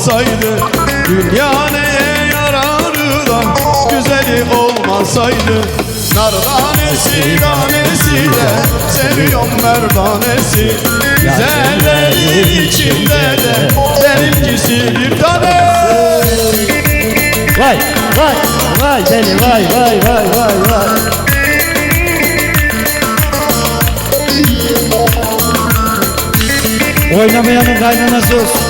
olmasaydı Dünya neye yararı da güzeli olmasaydı. Nar tanesi tanesi de seviyorum merdanesi. Güzellerin içinde de benimkisi bir tane. Vay vay vay deli vay vay vay vay vay. Oynamayanın kaynanası olsun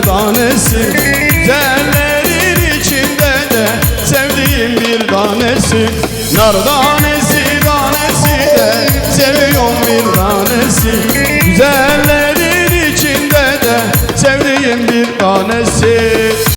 tanesi. Güzellerin içinde de sevdiğim bir tanesi. Nar tanesi tanesi de seviyorum bir tanesi. Güzellerin içinde de sevdiğim bir tanesi.